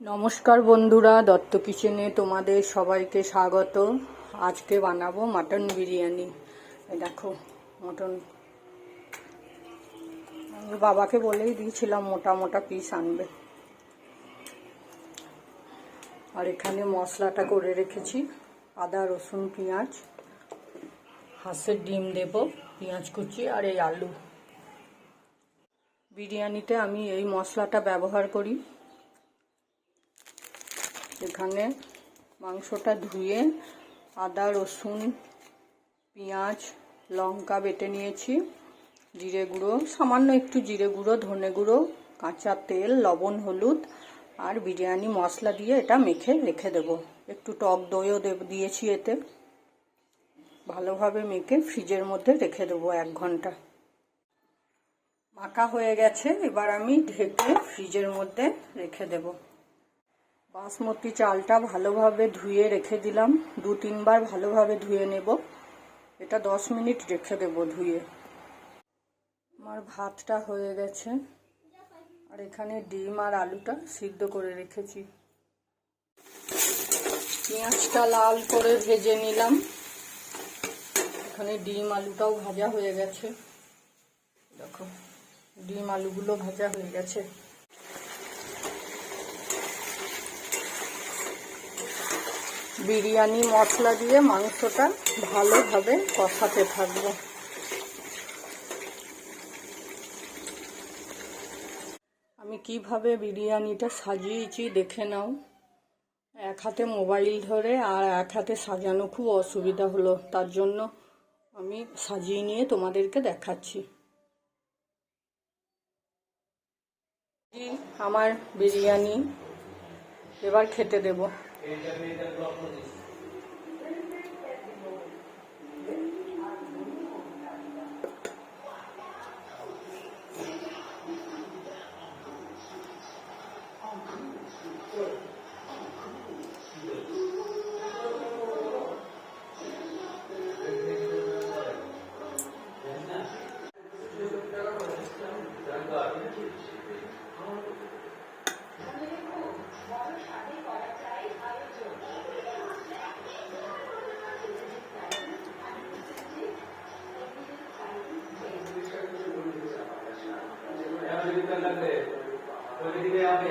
নমস্কার বন্ধুরা, দত্ত কিচেনে তোমাদের সবাইকে স্বাগত। আজকে বানাবো মাটন বিরিয়ানি। দেখো, মটন। আমি বাবাকে বলেই দিয়েছিলাম মোটা মোটা পিস আনবে। আর এখানে মশলাটা করে রেখেছি, আদা, রসুন, পেঁয়াজ, হাঁসের ডিম দেব, পেঁয়াজ কুচি আর এই আলু। বিরিয়ানিতে আমি এই মশলাটা ব্যবহার করি। এখানে মাংসটা ধুয়ে আদা, রসুন, পেঁয়াজ, লঙ্কা বেটে নিয়েছি, জিরে গুঁড়ো, সামান্য একটু জিরে গুঁড়ো, ধনে গুঁড়ো, কাঁচা তেল, লবণ, হলুদ আর বিরিয়ানি মশলা দিয়ে এটা মেখে রেখে দেব। একটু টক দইও দিয়েছি এতে। ভালোভাবে মেখে ফ্রিজের মধ্যে রেখে দেবো এক ঘণ্টা। মাখা হয়ে গেছে, এবার আমি ঢেকে ফ্রিজের মধ্যে রেখে দেব। বাসমতি চালটা ভালোভাবে ধুয়ে রেখে দিলাম। দু তিনবার ভালোভাবে ধুয়ে নেব। এটা দশ মিনিট রেখে দেব ধুয়ে। আমার ভাতটা হয়ে গেছে। আর এখানে ডিম আর আলুটা সিদ্ধ করে রেখেছি। পেঁয়াজটা লাল করে ভেজে নিলাম। এখানে ডিম আলুটাও ভাজা হয়ে গেছে। দেখো, ডিম আলুগুলো ভাজা হয়ে গেছে। বিরিয়ানি মশলা দিয়ে মাংসটা ভালোভাবে কষাতে থাকব। আমি কীভাবে বিরিয়ানিটা সাজিয়েছি দেখে নাও। এক হাতে মোবাইল ধরে আর এক হাতে সাজানো খুব অসুবিধা হলো, তার জন্য আমি সাজিয়ে নিয়ে তোমাদেরকে দেখাচ্ছি। আমার বিরিয়ানি এবার খেতে দেব। লাগবে சொல்லிக் கொள்ளுங்கள் சொல்கிறீர்களாக